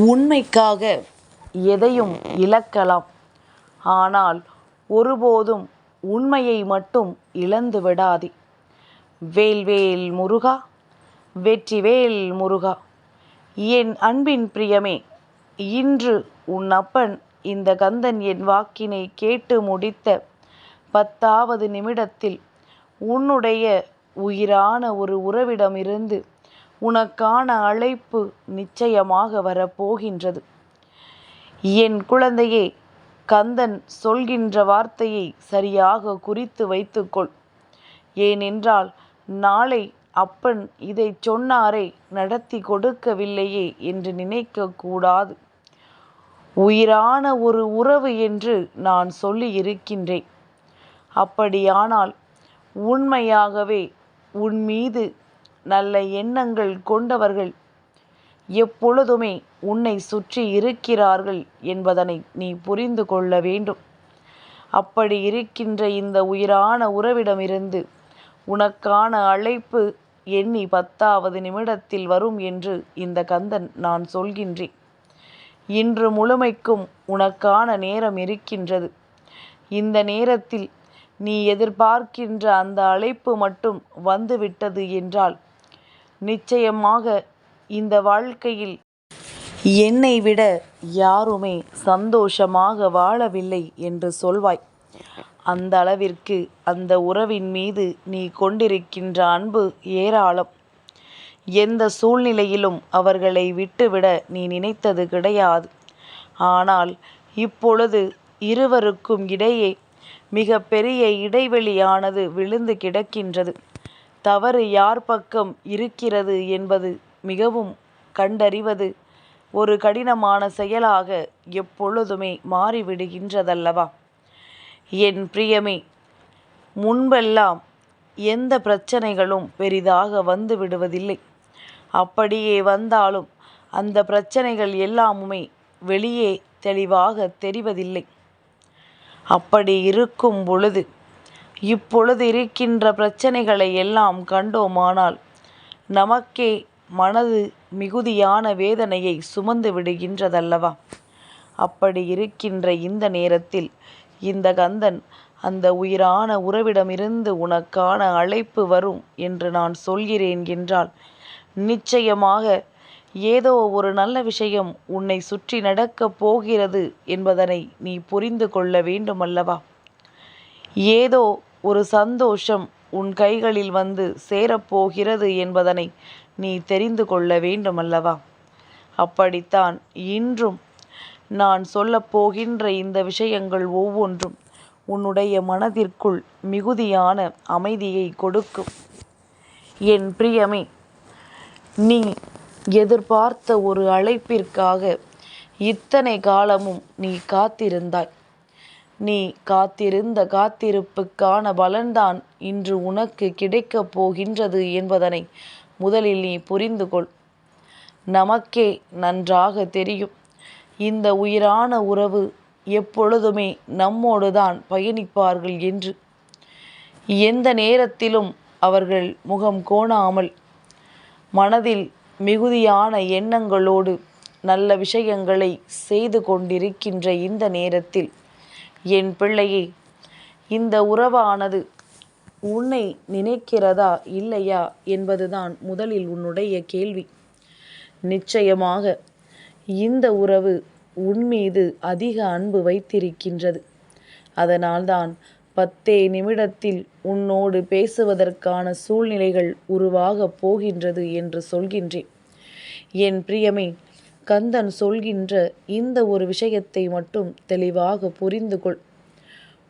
உண்மைக்காக எதையும் இழக்கலாம். ஆனால் ஒருபோதும் உண்மையை மட்டும் இழந்து விடாதே. வேல்வேல் முருகா வெற்றிவேல் முருகா என் அன்பின் பிரியமே இன்று உன் அப்பன் இந்த கந்தன் என் வாக்கினை கேட்டு முடித்த பத்தாவது நிமிடத்தில் உன்னுடைய உயிரான ஒரு உறவிடமிருந்து உனக்கான அழைப்பு நிச்சயமாக வரப்போகின்றது. என் குழந்தையே கந்தன் சொல்கின்ற வார்த்தையை சரியாக குறித்து வைத்துக்கொள். ஏனென்றால் நாளை அப்பன் இதை சொன்னாரே நடத்தி கொடுக்கவில்லையே என்று நினைக்கக்கூடாது. உயிரான ஒரு உறவு என்று நான் சொல்லி இருக்கின்றேன் அப்படியானால் உண்மையாகவே உன் மீது நல்ல எண்ணங்கள் கொண்டவர்கள் எப்பொழுதுமே உன்னை சுற்றி இருக்கிறார்கள் என்பதனை நீ புரிந்து கொள்ள வேண்டும். அப்படி இருக்கின்ற இந்த உயிரான உறவிடமிருந்து உனக்கான அழைப்பு எண்ணி பத்தாவது நிமிடத்தில் வரும் என்று இந்த கந்தன் நான் சொல்கின்றேன். இன்று முழுமைக்கும் உனக்கான நேரம் இருக்கின்றது. இந்த நேரத்தில் நீ எதிர்பார்க்கின்ற அந்த அழைப்பு மட்டும் வந்துவிட்டது என்றால் நிச்சயமாக இந்த வாழ்க்கையில் என்னை விட யாருமே சந்தோஷமாக வாழவில்லை என்று சொல்வாய். அந்த அளவிற்கு அந்த உறவின் மீது நீ கொண்டிருக்கின்ற அன்பு ஏராளம். எந்த சூழ்நிலையிலும் அவர்களை விட்டுவிட நீ நினைத்தது கிடையாது. ஆனால் இப்பொழுது இருவருக்கும் இடையே மிக பெரிய இடைவெளியானது விழுந்து கிடக்கின்றது. தவறு யார் பக்கம் இருக்கிறது என்பது மிகவும் கண்டறிவது ஒரு கடினமான செயலாக எப்பொழுதுமே மாறிவிடுகின்றதல்லவா? என் பிரியமே முன்பெல்லாம் எந்த பிரச்சனைகளும் பெரிதாக வந்து விடுவதில்லை. அப்படியே வந்தாலும் அந்த பிரச்சனைகள் எல்லாமுமே வெளியே தெளிவாக தெரிவதில்லை. அப்படி இருக்கும் பொழுது இப்பொழுது இருக்கின்ற பிரச்சனைகளை எல்லாம் கண்டோமானால் நமக்கே மனது மிகுதியான வேதனையை சுமந்து விடுகின்றதல்லவா? அப்படி இருக்கின்ற இந்த நேரத்தில் இந்த கந்தன் அந்த உயிரான உறவிடமிருந்து உனக்கான அழைப்பு வரும் என்று நான் சொல்கிறேன் என்றால் நிச்சயமாக ஏதோ ஒரு நல்ல விஷயம் உன்னை சுற்றி நடக்கப் போகிறது என்பதனை நீ புரிந்து கொள்ள வேண்டுமல்லவா? ஏதோ ஒரு சந்தோஷம் உன் கைகளில் வந்து சேரப்போகிறது என்பதனை நீ தெரிந்து கொள்ள வேண்டுமல்லவா? அப்படித்தான் இன்றும் நான் சொல்லப்போகின்ற இந்த விஷயங்கள் ஒவ்வொன்றும் உன்னுடைய மனதிற்குள் மிகுதியான அமைதியை கொடுக்கும். என் பிரியமே நீ எதிர்பார்த்த ஒரு அழைப்பிற்காக இத்தனை காலமும் நீ காத்திருந்தாய். நீ காத்திருந்த காத்திருப்புக்கான பலன்தான் இன்று உனக்கு கிடைக்கப் போகின்றது என்பதனை முதலில் நீ புரிந்து கொள். நமக்கே நன்றாக தெரியும். இந்த உயிரான உறவு எப்பொழுதுமே நம்மோடு தான் பயணிப்பார்கள் என்று. எந்த நேரத்திலும் அவர்கள் முகம் கோணாமல் மனதில் மிகுதியான எண்ணங்களோடு நல்ல விஷயங்களை செய்து கொண்டிருக்கின்ற இந்த நேரத்தில் என் பிள்ளையே இந்த உறவானது உன்னை நினைக்கிறதா இல்லையா என்பதுதான் முதலில் உன்னுடைய கேள்வி. நிச்சயமாக இந்த உறவு உன் மீது அதிக அன்பு வைத்திருக்கின்றது. அதனால்தான் பத்தே நிமிடத்தில் உன்னோடு பேசுவதற்கான சூழ்நிலைகள் உருவாகப் போகின்றது என்று சொல்கின்றேன். என் பிரியமே கந்தன் சொல்கின்ற இந்த ஒரு விஷயத்தை மட்டும் தெளிவாக புரிந்து கொள்.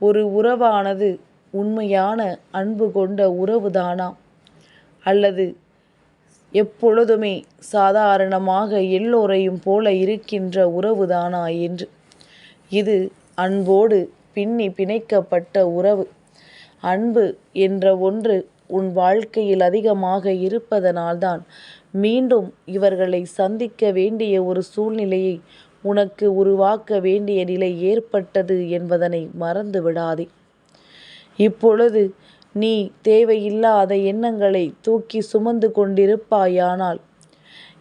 ஒரு உறவானது உண்மையான அன்பு கொண்ட உறவுதானா? அல்லது எப்பொழுதுமே சாதாரணமாக எல்லோரையும் போல இருக்கின்ற உறவுதானா என்று? இது அன்போடு பின்னி பிணைக்கப்பட்ட உறவு. அன்பு என்ற ஒன்று உன் வாழ்க்கையில் அதிகமாக இருப்பதனால்தான் மீண்டும் இவர்களை சந்திக்க வேண்டிய ஒரு சூழ்நிலையை உனக்கு உருவாக்க வேண்டிய நிலை ஏற்பட்டது என்பதனை மறந்து விடாதே இப்பொழுது நீ தேவையில்லாத எண்ணங்களை தூக்கி சுமந்து கொண்டிருப்பாயானால்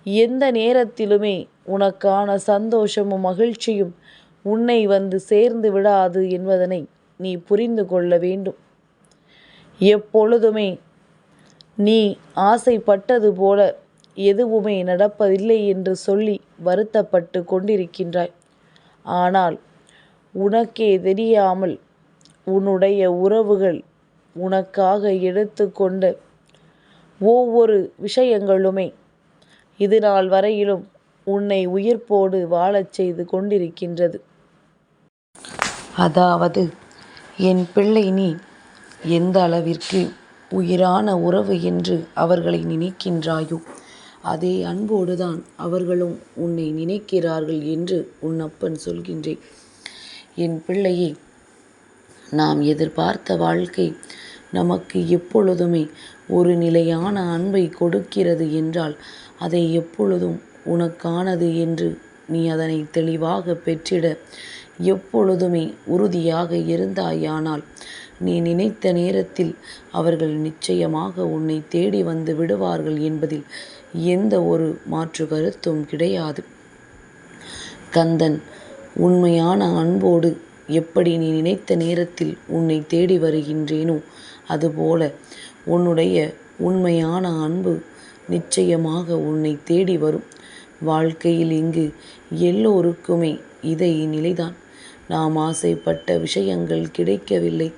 எந்த நேரத்திலுமே உனக்கான சந்தோஷமும் மகிழ்ச்சியும் உன்னை வந்து சேர்ந்து விடாது என்பதனை நீ புரிந்து கொள்ள வேண்டும். எப்பொழுதுமே நீ ஆசைப்பட்டது போல எதுவுமே நடப்பதில்லை என்று சொல்லி வருத்தப்பட்டு கொண்டிருக்கின்றாய். ஆனால் உனக்கே தெரியாமல் உன்னுடைய உறவுகள் உனக்காக எடுத்துக்கொண்ட ஒவ்வொரு விஷயங்களுமே இது நாள் வரையிலும் உன்னை உயிர்ப்போடு வாழச் செய்து கொண்டிருக்கின்றது. அதாவது என் பிள்ளை நீ எந்த அளவிற்கு உயிரான உறவு என்று அவர்களை நினைக்கின்றாயோ அதே அன்போடுதான் அவர்களும் உன்னை நினைக்கிறார்கள் என்று உன் அப்பன் சொல்கின்றேன். என் பிள்ளையே நாம் எதிர்பார்த்த வாழ்க்கை நமக்கு எப்பொழுதுமே ஒரு நிலையான அன்பை கொடுக்கிறது என்றால் அதை எப்பொழுதும் உனக்கானது என்று நீ அதனை தெளிவாக பெற்றிட எப்பொழுதுமே உறுதியாக இருந்தாயானால் நீ நினைத்த நேரத்தில் அவர்கள் நிச்சயமாக உன்னை தேடி வந்து விடுவார்கள் என்பதில் எந்த ஒரு மாற்று கருத்தும் கிடையாது. கந்தன் உண்மையான அன்போடு எப்படி நீ நினைத்த நேரத்தில் உன்னை தேடி வருகின்றேனோ அதுபோல உன்னுடைய உண்மையான அன்பு நிச்சயமாக உன்னை தேடி வரும். வாழ்க்கையில் இங்கு எல்லோருக்குமே இதை நிலைதான். நாம் ஆசைப்பட்ட விஷயங்கள் கிடைக்கவில்லை.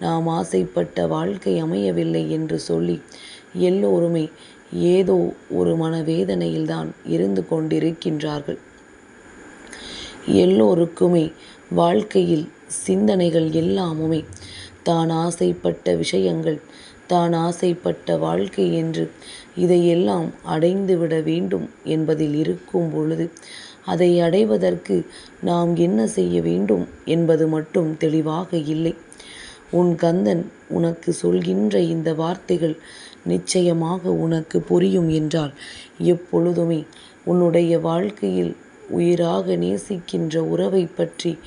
நாம் ஆசைப்பட்ட வாழ்க்கை அமையவில்லை என்று சொல்லி எல்லோருமே ஏதோ ஒரு மனவேதனையில்தான் இருந்து கொண்டிருக்கின்றார்கள். எல்லோருக்குமே வாழ்க்கையில் சிந்தனைகள் எல்லாமுமே. தான் ஆசைப்பட்ட விஷயங்கள் தான் ஆசைப்பட்ட வாழ்க்கை என்று இதையெல்லாம் அடைந்துவிட வேண்டும் என்பதில் இருக்கும் பொழுது அதை அடைவதற்கு நாம் என்ன செய்ய வேண்டும் என்பது மட்டும் தெளிவாக இல்லை. உன் கந்தன் உனக்கு சொல்கின்ற இந்த வார்த்தைகள் நிச்சயமாக உனக்கு புரியும் என்றால் எப்பொழுதுமே உன்னுடைய வாழ்க்கையில் உயிராக நேசிக்கின்ற உறவை பற்றி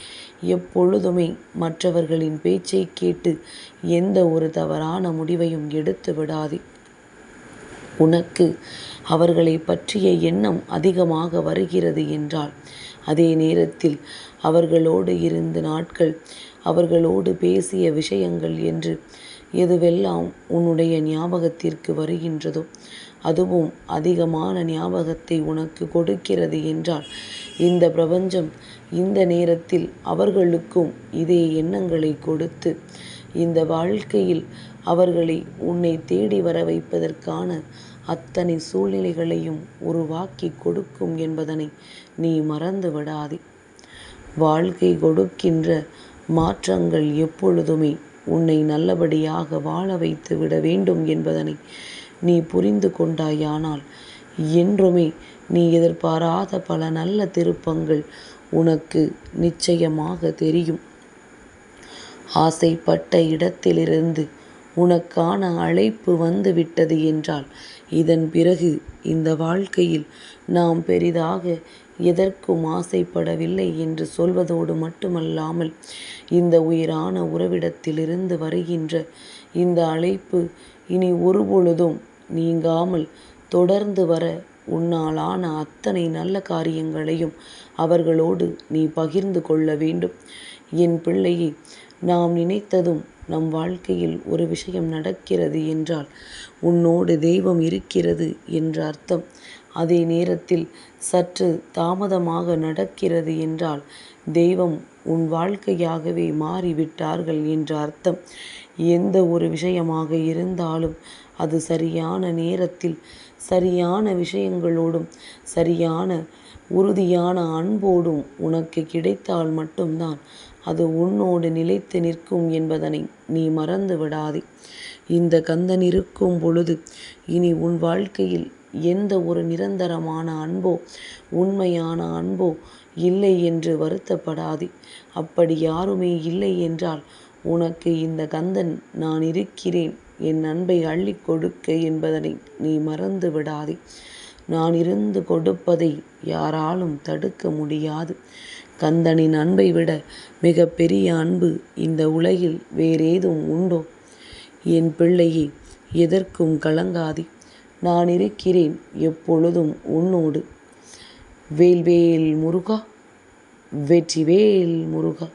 எப்பொழுதுமே மற்றவர்களின் பேச்சை கேட்டு எந்த ஒரு தவறான முடிவையும் எடுத்து விடாதே. உனக்கு அவர்களை பற்றிய எண்ணம் அதிகமாக வருகிறது என்றால் அதே நேரத்தில் அவர்களோடு இருந்த நாட்கள் அவர்களோடு பேசிய விஷயங்கள் என்று எதுவெல்லாம் உன்னுடைய ஞாபகத்திற்கு வருகின்றதோ அதுவும் அதிகமான ஞாபகத்தை உனக்கு கொடுக்கிறது என்றால் இந்த பிரபஞ்சம் இந்த நேரத்தில் அவர்களுக்கும் இதே எண்ணங்களை கொடுத்து இந்த வாழ்க்கையில் அவர்களை உன்னை தேடி வர வைப்பதற்கான அத்தனை சூழ்நிலைகளையும் உருவாக்கி கொடுக்கும் என்பதனை நீ மறந்து விடாதே. வாழ்க்கை கொடுக்கின்ற மாற்றங்கள் எப்பொழுதுமே உன்னை நல்லபடியாக வாழ வைத்து விட வேண்டும் என்பதனை நீ புரிந்து கொண்டாயானால் என்றுமே நீ எதிர்பாராத பல நல்ல திருப்பங்கள் உனக்கு நிச்சயமாக தெரியும். ஆசைப்பட்ட இடத்திலிருந்து உனக்கான அழைப்பு வந்து விட்டது என்றால் இதன் பிறகு இந்த வாழ்க்கையில் நாம் பெரிதாக எதற்கும் ஆசைப்படவில்லை என்று சொல்வதோடு மட்டுமல்லாமல் இந்த உயிரான உறவிடத்திலிருந்து வருகின்ற இந்த அழைப்பு இனி ஒருபொழுதும் நீங்காமல் தொடர்ந்து வர உன்னாலான அத்தனை நல்ல காரியங்களையும் அவர்களோடு நீ பகிர்ந்து கொள்ள வேண்டும். என் பிள்ளையை நாம் நினைத்ததும் நம் வாழ்க்கையில் ஒரு விஷயம் நடக்கிறது என்றால் உன்னோடு தெய்வம் இருக்கிறது என்ற அர்த்தம். அதே நேரத்தில் சற்று தாமதமாக நடக்கிறது என்றால் தெய்வம் உன் வாழ்க்கையாகவே மாறிவிட்டார்கள் என்ற அர்த்தம். எந்த ஒரு விஷயமாக இருந்தாலும் அது சரியான நேரத்தில் சரியான விஷயங்களோடும் சரியான உறுதியான அன்போடும் உனக்கு கிடைத்தால் மட்டும்தான் அது உன்னோடு நிலைத்து நிற்கும் என்பதனை நீ மறந்து விடாதே இந்த கந்தன் இருக்கும் பொழுது இனி உன் வாழ்க்கையில் எந்த ஒரு நிரந்தரமான அன்போ உண்மையான அன்போ இல்லை என்று வருத்தப்படாதே. அப்படி யாருமே இல்லை என்றால் உனக்கு இந்த கந்தன் நான் இருக்கிறேன் என் அன்பை அள்ளி கொடுக்க என்பதனை நீ மறந்து விடாதே. நான் இருந்து கொடுப்பதை யாராலும் தடுக்க முடியாது. கந்தனின் அன்பை விட மிக பெரிய அன்பு இந்த உலகில் வேறேதும் உண்டோ? என் பிள்ளையே எதற்கும் கலங்காதே. நான் இருக்கிறேன் எப்பொழுதும் உன்னோடு. வேல்வேல் முருகா வெற்றிவேல் முருகா.